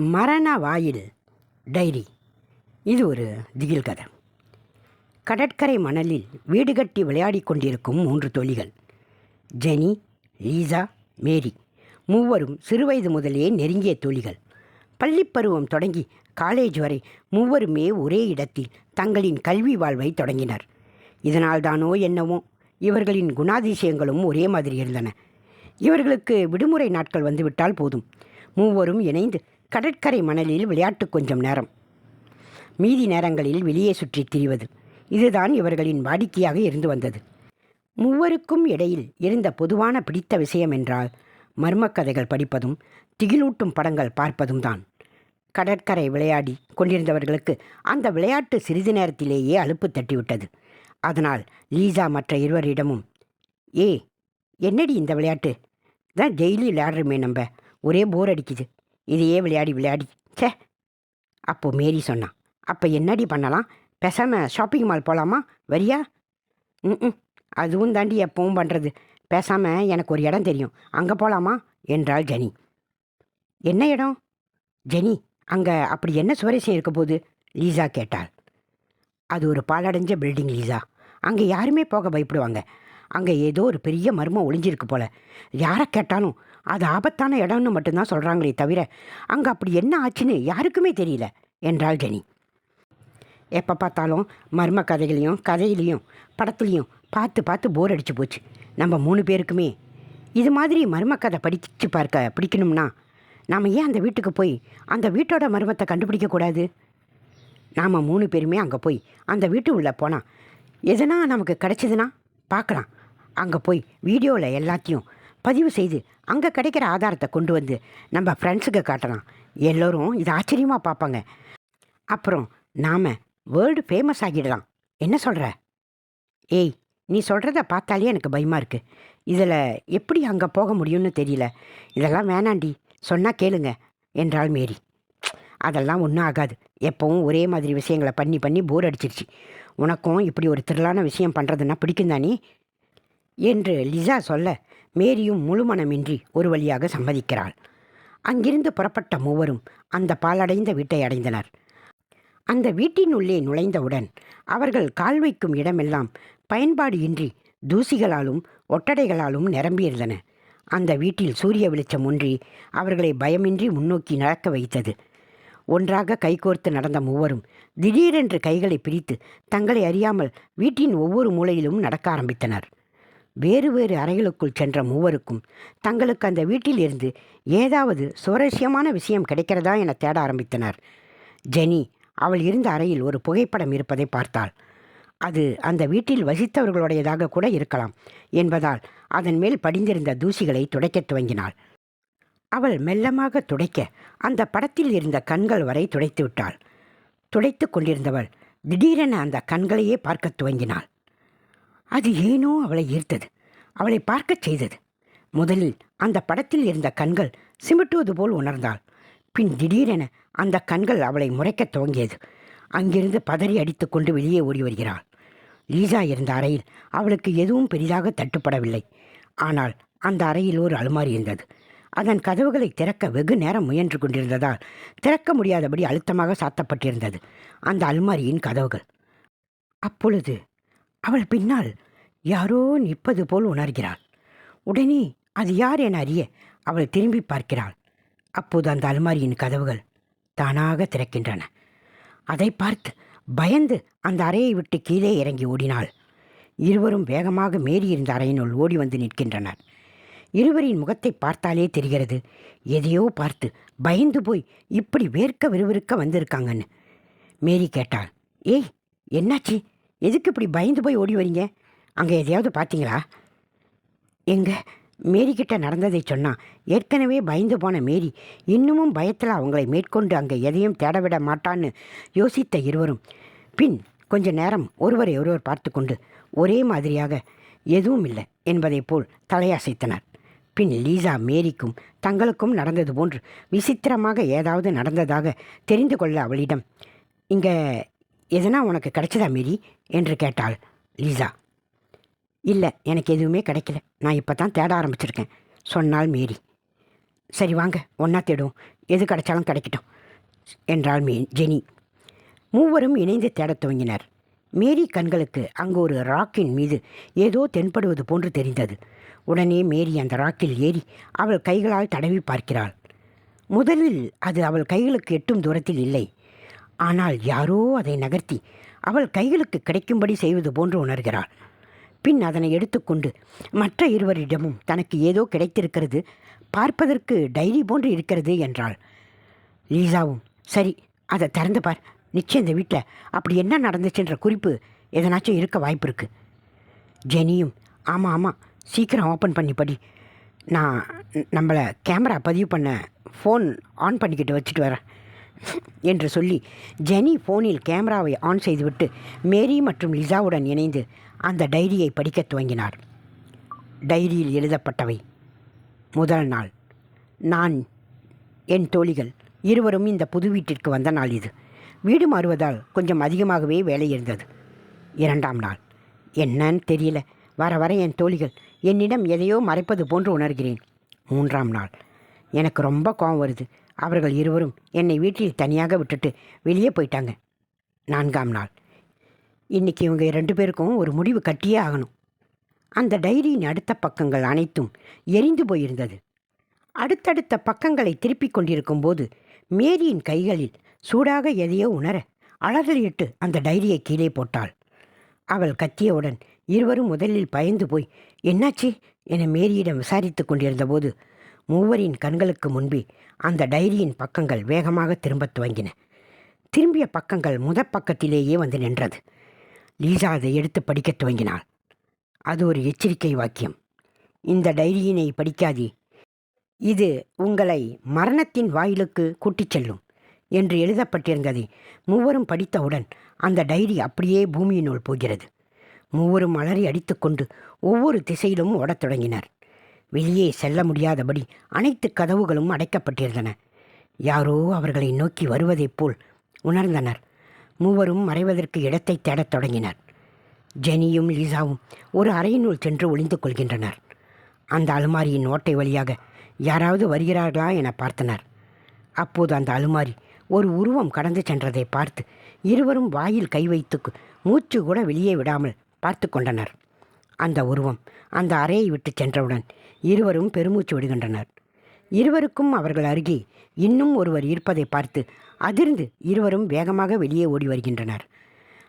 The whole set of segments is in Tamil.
மரண வாயில் டைரி. இது ஒரு திகில் கதை. கடற்கரை மணலில் வீடு கட்டி விளையாடி கொண்டிருக்கும் மூன்று தொழிகள் ஜெனி லீசா மேரி. மூவரும் சிறுவயது முதலே நெருங்கிய தொழிகள். பள்ளிப்பருவம் தொடங்கி காலேஜ் வரை மூவருமே ஒரே இடத்தில் தங்களின் கல்வி வாழ்வை தொடங்கினர். இதனால்தானோ என்னவோ இவர்களின் குணாதிசயங்களும் ஒரே மாதிரி இருந்தன. இவர்களுக்கு விடுமுறை நாட்கள் வந்துவிட்டால் போதும். மூவரும் இணைந்து கடற்கரை மணலில் விளையாட்டு கொஞ்சம் நேரம். மீதி நேரங்களில் வெளியே சுற்றி திரிவது. இதுதான் இவர்களின் வாடிக்கையாக இருந்து வந்தது. மூவருக்கும் இடையில் இருந்த பொதுவான பிடித்த விஷயம் என்றால் மர்மக் கதைகள் படிப்பதும் திகிலூட்டும் படங்கள் பார்ப்பதும் தான். கடற்கரை விளையாடி கொண்டிருந்தவர்களுக்கு அந்த விளையாட்டு சிறிது நேரத்திலேயே அலுப்பு தட்டிவிட்டது. அதனால் லீசா மற்ற இருவரிடமும் ஏ என்னடி இந்த விளையாட்டு? தான் டெய்லி விளையாடுறமே நம்ம. ஒரே போர் அடிக்குது. இதையே விளையாடி விளையாடி. ச்சே! அப்போது மேரி சொன்னான். அப்போ என்னடி பண்ணலாம்? பேசாமல் ஷாப்பிங் மால் போகலாமா வரியா? ம் அதுவும் தாண்டி எப்பவும் பண்ணுறது பேசாமல் எனக்கு ஒரு இடம் தெரியும். அங்கே போகலாமா என்றாள் ஜெனி. என்ன இடம்? ஜெனி அங்கே அப்படி என்ன சுவாரஸ்யம் இருக்க போகுது? லீசா கேட்டாள். அது ஒரு பாலடைஞ்ச பில்டிங் லீசா. அங்கே யாருமே போக பயப்படுவாங்க. அங்கே ஏதோ ஒரு பெரிய மர்மம் ஒளிஞ்சிருக்கு போல. யாரை கேட்டாலும் அது ஆபத்தான இடம்னு மட்டும்தான் சொல்கிறாங்களே தவிர அங்கே அப்படி என்ன ஆச்சுன்னு யாருக்குமே தெரியல என்றாள் ஜெனி. எப்போ பார்த்தாலும் மர்ம கதைகளையும் கதையிலையும் படத்துலையும் பார்த்து பார்த்து போர் அடிச்சு போச்சு. நம்ம மூணு பேருக்குமே. இது மாதிரி மர்ம கதை படித்து பார்க்க பிடிக்கணும்னா நாம் ஏன் அந்த வீட்டுக்கு போய் அந்த வீட்டோட மர்மத்தை கண்டுபிடிக்கக்கூடாது நாம் மூணு பேருமே அங்கே போய் அந்த வீட்டு உள்ளே போனால் எதனா நமக்கு கிடச்சிதுன்னா பார்க்கலாம். அங்கே போய் வீடியோவில் எல்லாத்தையும் பதிவு செய்து அங்கே கிடைக்கிற ஆதாரத்தை கொண்டு வந்து நம்ம ஃப்ரெண்ட்ஸுக்கு காட்டலாம். எல்லோரும் இது ஆச்சரியமாக பார்ப்பாங்க. அப்புறம் நாம் வேர்ல்டு ஃபேமஸ் ஆகிடலாம். என்ன சொல்கிற ஏய் நீ சொல்கிறத பார்த்தாலே எனக்கு பயமாக இருக்குது இதில் எப்படி அங்கே போக முடியும்னு தெரியல. இதெல்லாம் வேணாண்டி சொன்னால் கேளுங்க என்றாள் மேரி. அதெல்லாம் ஒன்றும் ஆகாது. எப்போவும் ஒரே மாதிரி விஷயங்களை பண்ணி பண்ணி போர் அடிச்சிருச்சு. உனக்கும் இப்படி ஒரு திரளான விஷயம் பண்ணுறதுன்னா பிடிக்கும் தானே என்று லிசா சொல்ல மேரியும் முழுமனமின்றி ஒரு வழியாக சம்மதிக்கிறாள். அங்கிருந்து புறப்பட்ட மூவரும் அந்த பாலடைந்த வீட்டை அடைந்தனர். அந்த வீட்டினுள்ளே நுழைந்தவுடன் அவர்கள் கால் வைக்கும் இடமெல்லாம் பயன்பாடு இன்றி தூசிகளாலும் ஒட்டடைகளாலும் நிரம்பியிருந்தன. அந்த வீட்டில் சூரிய வெளிச்சம் ஒன்றி அவர்களை பயமின்றி முன்னோக்கி நடக்க வைத்தது. ஒன்றாக கைகோர்த்து நடந்த மூவரும் திடீரென்று கைகளை பிரித்து தங்களை அறியாமல் வீட்டின் ஒவ்வொரு மூலையிலும் நடக்க ஆரம்பித்தனர். வேறு வேறு அறைகளுக்குள் சென்ற மூவருக்கும் தங்களுக்கு அந்த வீட்டில் இருந்து ஏதாவது சுவாரஸ்யமான விஷயம் கிடைக்கிறதா என தேட ஆரம்பித்தனர். ஜெனி அவள் இருந்த அறையில் ஒரு புகைப்படம் இருப்பதை பார்த்தாள். அது அந்த வீட்டில் வசித்தவர்களுடையதாக கூட இருக்கலாம் என்பதால் அதன் மேல் படிந்திருந்த தூசிகளை துடைக்கத் துவங்கினாள். அவள் மெல்லமாக துடைக்க அந்த படத்தில் இருந்த கண்கள் வரை துடைத்து விட்டாள். துடைத்து கொண்டிருந்தவள் திடீரென அந்த கண்களையே பார்க்கத் துவங்கினாள். அது ஏனோ அவளை ஈர்த்தது. அவளை பார்க்கச் செய்தது. முதலில் அந்த படத்தில் இருந்த கண்கள் சிமிட்டுவது போல் உணர்ந்தாள். பின் திடீரென அந்த கண்கள் அவளை முறைக்கத் துவங்கியது. அங்கிருந்து பதறி அடித்துக்கொண்டு வெளியே ஓடி வருகிறாள். லீசா இருந்த அறையில் அவளுக்கு எதுவும் பெரிதாக தட்டுப்படவில்லை. ஆனால் அந்த அறையில் ஒரு அலுமாரி இருந்தது. அதன் கதவுகளை திறக்க வெகு நேரம் முயன்று கொண்டிருந்ததால் திறக்க முடியாதபடி அழுத்தமாக சாத்தப்பட்டிருந்தது. அந்த அலுமாரியின் கதவுகள். அப்பொழுது அவள் பின்னால் யாரோ நிற்பது போல் உணர்கிறாள். உடனே அது யார் என அறிய அவள் திரும்பி பார்க்கிறாள். அப்போது அந்த அலுமாரியின் கதவுகள் தானாக திறக்கின்றன. அதை பார்த்து பயந்து அந்த அறையை விட்டு கீழே இறங்கி ஓடினாள். இருவரும் வேகமாக மேறி இருந்த அறையினுள் ஓடி வந்து நிற்கின்றனர். இருவரின் முகத்தை பார்த்தாலே தெரிகிறது எதையோ பார்த்து பயந்து போய் இப்படி வேர்க்க விறுவிறுக்க வந்திருக்காங்கன்னு. மேரி கேட்டாள் ஏய் என்னாச்சு? எதுக்கு இப்படி பயந்து போய் ஓடி வரீங்க? அங்கே எதையாவது பார்த்தீங்களா? எங்க? மேரிக்கிட்ட நடந்ததை சொன்னான் ஏற்கனவே பயந்து போன மேரி இன்னமும் பயத்தில் அவங்களை மேற்கொண்டு அங்கே எதையும் தேடவிட மாட்டான்னு யோசித்த இருவரும். பின் கொஞ்ச நேரம் ஒருவரை ஒருவர் பார்த்து கொண்டு ஒரே மாதிரியாக எதுவும் இல்லை என்பதைப் போல் தலையசைத்தனர். பின் லீசா மேரிக்கும் தங்களுக்கும் நடந்தது போன்று விசித்திரமாக ஏதாவது நடந்ததாக தெரிந்து கொள்ள அவளிடம் இங்கே எதனா உனக்கு கிடைச்சதா மேரி என்று கேட்டாள் லீசா. இல்லை எனக்கு எதுவுமே கிடைக்கல. நான் இப்போ தான் தேட ஆரம்பிச்சிருக்கேன் சொன்னாள் மேரி. சரி வாங்க ஒன்றா தேடுவோம். எது கிடைச்சாலும் கிடைக்கட்டும் என்றாள் மே ஜெனி. மூவரும் இணைந்து தேடத் துவங்கினர். மேரி கண்களுக்கு அங்கு ஒரு ராக்கின் மீது ஏதோ தென்படுவது போன்று தெரிந்தது. உடனே மேரி அந்த ராக்கில் ஏறி அவள் கைகளால் தடவி பார்க்கிறாள். முதலில் அது அவள் கைகளுக்கு எட்டும் தூரத்தில் இல்லை. ஆனால் யாரோ அதை நகர்த்தி அவள் கைகளுக்கு கிடைக்கும்படி செய்வது போன்று உணர்கிறாள். பின் அதனை எடுத்துக்கொண்டு மற்ற இருவரிடமும் தனக்கு ஏதோ கிடைத்திருக்கிறது பார்ப்பதற்கு டைரி போன்று இருக்கிறது என்றாள். லீசாவும் சரி அதை திறந்து பார். நிச்சயம் இந்த வீட்டில் அப்படி என்ன நடந்துச்சுன்ற குறிப்பு எதனாச்சும் இருக்க வாய்ப்பு இருக்குது ஜெனியும் ஆமாம் ஆமாம் சீக்கிரம் ஓப்பன் பண்ணி படி. நான் நம்மளை கேமரா பதிவு பண்ண ஃபோன் ஆன் பண்ணிக்கிட்டு வச்சுட்டு வரேன். என்று சொல்லி ஜெனி ஃபோனில் கேமராவை ஆன் செய்துவிட்டு மேரி மற்றும் லிசாவுடன் இணைந்து அந்த டைரியை படிக்கத் துவங்கினார். டைரியில் எழுதப்பட்டவை முதல் நாள். நான் என் தோழிகள் இருவரும் இந்த புது வீட்டிற்கு வந்த நாள் இது. வீடு மாறுவதால் கொஞ்சம் அதிகமாகவே வேலை இருந்தது. இரண்டாம் நாள். என்னன்னு தெரியல. வர வர என் தோழிகள் என்னிடம் எதையோ மறைப்பது போன்று உணர்கிறேன். மூன்றாம் நாள். எனக்கு ரொம்ப கோபம் வருது. அவர்கள் இருவரும் என்னை வீட்டில் தனியாக விட்டுட்டு வெளியே போயிட்டாங்க. நான்காம் நாள். இன்னைக்கு இவங்க ரெண்டு பேருக்கும் ஒரு முடிவு கட்டியே ஆகணும். அந்த டைரியின் அடுத்த பக்கங்கள் அனைத்தும் எரிந்து போயிருந்தது. அடுத்தடுத்த பக்கங்களை திருப்பிக் கொண்டிருக்கும் போது மேரியின் கைகளில் சூடாக எதையோ உணர அலறலிட்டு அந்த டைரியை கீழே போட்டாள். அவள் கத்தியவுடன் இருவரும் முதலில் பயந்து போய் என்னாச்சு? என மேரியிடம் விசாரித்துக் கொண்டிருந்தபோது மூவரின் கண்களுக்கு முன்பே அந்த டைரியின் பக்கங்கள் வேகமாக திரும்பத் துவங்கின. திரும்பிய பக்கங்கள் முதற் பக்கத்திலேயே வந்து நின்றது. லீசா அதை எடுத்து படிக்கத் துவங்கினாள். அது ஒரு எச்சரிக்கை வாக்கியம். இந்த டைரியினை படிக்காதே. இது உங்களை மரணத்தின் வாயிலுக்கு கூட்டிச் செல்லும் என்று எழுதப்பட்டிருந்ததை மூவரும் படித்தவுடன் அந்த டைரி அப்படியே பூமியினுள் போகிறது. மூவரும் அலறி அடித்துக்கொண்டு ஒவ்வொரு திசையிலும் ஓடத் தொடங்கினர். வெளியே செல்ல முடியாதபடி அனைத்து கதவுகளும் அடைக்கப்பட்டிருந்தன. யாரோ அவர்களை நோக்கி வருவதைப் போல் உணர்ந்தனர். மூவரும் மறைவதற்கு இடத்தை தேடத் தொடங்கினர். ஜெனியும் லீசாவும் ஒரு அறையினுள் சென்று ஒளிந்து கொள்கின்றனர். அந்த அலுமாரியின் ஓட்டை வழியாக யாராவது வருகிறார்களா என பார்த்தனர். அப்போது அந்த அலுமாரி ஒரு உருவம் கடந்து சென்றதை பார்த்து இருவரும் வாயில் கை வைத்து மூச்சு கூட வெளியே விடாமல் பார்த்து கொண்டனர். அந்த உருவம் அந்த அறையை விட்டு சென்றவுடன் இருவரும் பெருமூச்சு விடுகின்றனர். இருவருக்கும் அவர்கள் அருகே இன்னும் ஒருவர் இருப்பதை பார்த்து அதிர்ந்து இருவரும் வேகமாக வெளியே ஓடி வருகின்றனர்.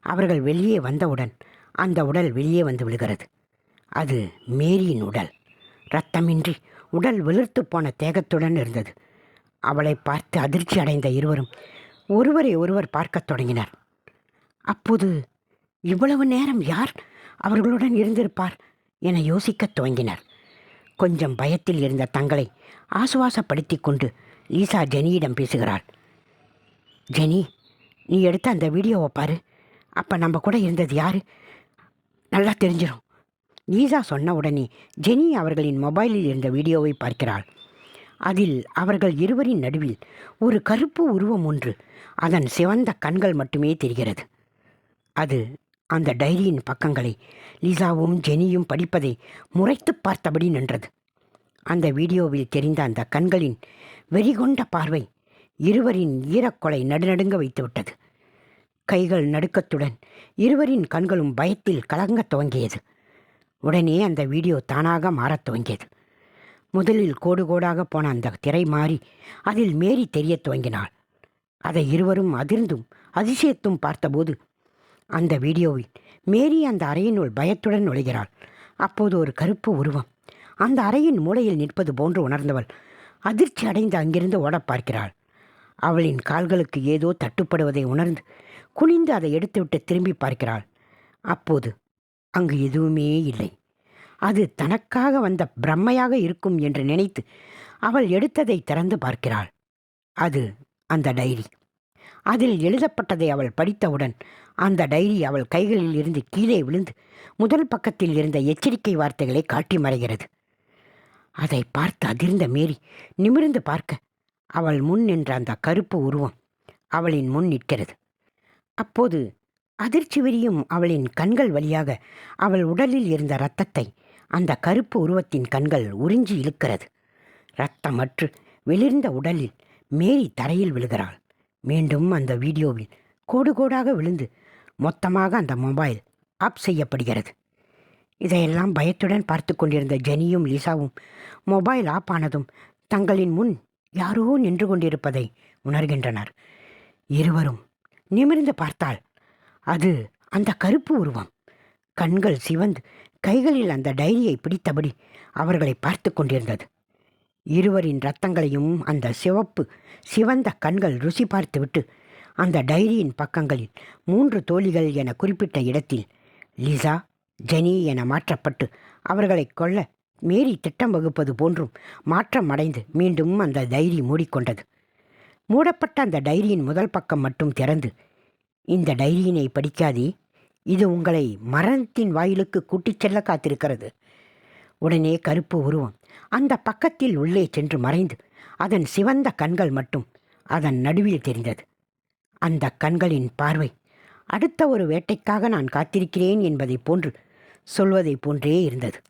அவர்கள் வெளியே வந்தவுடன் அந்த உடல் வெளியே வந்து விழுகிறது. அது மேரியின் உடல். இரத்தமின்றி உடல் வெளுத்து போன தேகத்துடன் இருந்தது. அவளை பார்த்து அதிர்ச்சி அடைந்த இருவரும் ஒருவரை ஒருவர் பார்க்கத் தொடங்கினர். அப்போது இவ்வளவு நேரம் யார் அவர்களுடன் இருந்திருப்பார் என யோசிக்கத் துவங்கினர். கொஞ்சம் பயத்தில் இருந்த தங்களை ஆசுவாசப்படுத்தி கொண்டு லீசா ஜெனியிடம் பேசுகிறாள். ஜெனி நீ எடுத்த அந்த வீடியோவை பாரு. அப்போ நம்ம கூட இருந்தது யாரு? நல்லா தெரிஞ்சிடும் லீசா சொன்ன உடனே ஜெனி அவர்களின் மொபைலில் இருந்த வீடியோவை பார்க்கிறாள். அதில் அவர்கள் இருவரின் நடுவில் ஒரு கருப்பு உருவம் ஒன்று அதன் சிவந்த கண்கள் மட்டுமே தெரிகிறது. அது அந்த டைரியின் பக்கங்களை லிசாவும் ஜெனியும் படிப்பதை முறைத்து பார்த்தபடி நின்றது. அந்த வீடியோவில் தெரிந்த அந்த கண்களின் வெறிகொண்ட பார்வை இருவரின் ஈரக்கொலை நடுநடுங்க வைத்துவிட்டது. கைகள் நடுக்கத்துடன் இருவரின் கண்களும் பயத்தில் கலங்கத் துவங்கியது. உடனே அந்த வீடியோ தானாக மாறத் துவங்கியது. முதலில் கோடு கோடாக போன அந்த திரை மாறி அதில் மேரி தெரியத் துவங்கினாள். அதை இருவரும் அதிர்ந்தும் அதிசயத்தும் பார்த்தபோது அந்த வீடியோவில் மேரி அந்த அறையினுள் பயத்துடன் நுழைகிறாள். அப்போது ஒரு கருப்பு உருவம். அந்த அறையின் மூலையில் நிற்பது போன்று உணர்ந்தவள் அதிர்ச்சி அடைந்து அங்கிருந்து ஓட பார்க்கிறாள். அவளின் கால்களுக்கு ஏதோ தட்டுப்படுவதை உணர்ந்து குனிந்து அதை எடுத்துவிட்டு திரும்பி பார்க்கிறாள். அப்போது அங்கு எதுவுமே இல்லை. அது தனக்காக வந்த பிரம்மையாக இருக்கும் என்று நினைத்து அவள் எடுத்ததை திறந்து பார்க்கிறாள். அது அந்த டைரி. அதில் எழுதப்பட்டதை அவள் படித்தவுடன் அந்த டைரி அவள் கைகளில் இருந்து கீழே விழுந்து முதல் பக்கத்தில் இருந்த எச்சரிக்கை வார்த்தைகளை காட்டி மறைகிறது. அதை பார்த்து அதிர்ந்த மேரி நிமிர்ந்து பார்க்க அவள் முன் நின்ற அந்த கருப்பு உருவம் அவளின் முன் நிற்கிறது. அப்போது அதிர்ச்சி விரியும் அவளின் கண்கள் வழியாக அவள் உடலில் இருந்த இரத்தத்தை அந்த கருப்பு உருவத்தின் கண்கள் உறிஞ்சி இழுக்கிறது. இரத்தமற்று வெளிர்ந்த உடலில் மேரி தரையில் விழுகிறாள். மீண்டும் அந்த வீடியோவில் கோடு கோடாக விழுந்து மொத்தமாக அந்த மொபைல் ஆப் செய்யப்படுகிறது. இதையெல்லாம் பயத்துடன் பார்த்து கொண்டிருந்த ஜெனியும் லிசாவும் மொபைல் ஆப் ஆனதும் தங்களின் முன் யாரோ நின்று கொண்டிருப்பதை உணர்கின்றனர். இருவரும் நிமிர்ந்து பார்த்தால் அது அந்த கருப்பு உருவம். கண்கள் சிவந்து கைகளில் அந்த டைரியை பிடித்தபடி அவர்களை பார்த்து கொண்டிருந்தது. இருவரின் ரத்தங்களையும் அந்த சிவப்பு சிவந்த கண்கள் ருசி பார்த்துவிட்டு அந்த டைரியின் பக்கங்களில் மூன்று தோழிகள் என குறிப்பிட்ட இடத்தில் லிசா ஜெனி என மாற்றப்பட்டு அவர்களை கொல்ல மேரி திட்டம் வகுப்பது போன்றும் மாற்றம் அடைந்து மீண்டும் அந்த டைரி மூடிக்கொண்டது. மூடப்பட்ட அந்த டைரியின் முதல் பக்கம் மட்டும் திறந்து இந்த டைரியினை படிக்காதே இது உங்களை மரணத்தின் வாயிலுக்கு கூட்டிச் செல்ல காத்திருக்கிறது உடனே கருப்பு உருவம் அந்த பக்கத்தில் உள்ளே சென்று மறைந்து அதன் சிவந்த கண்கள் மட்டும் அதன் நடுவில் தெரிந்தது. அந்த கண்களின் பார்வை. அடுத்த ஒரு வேட்டைக்காக நான் காத்திருக்கிறேன் என்பதைப் போன்று சொல்வதைப் போன்றே இருந்தது.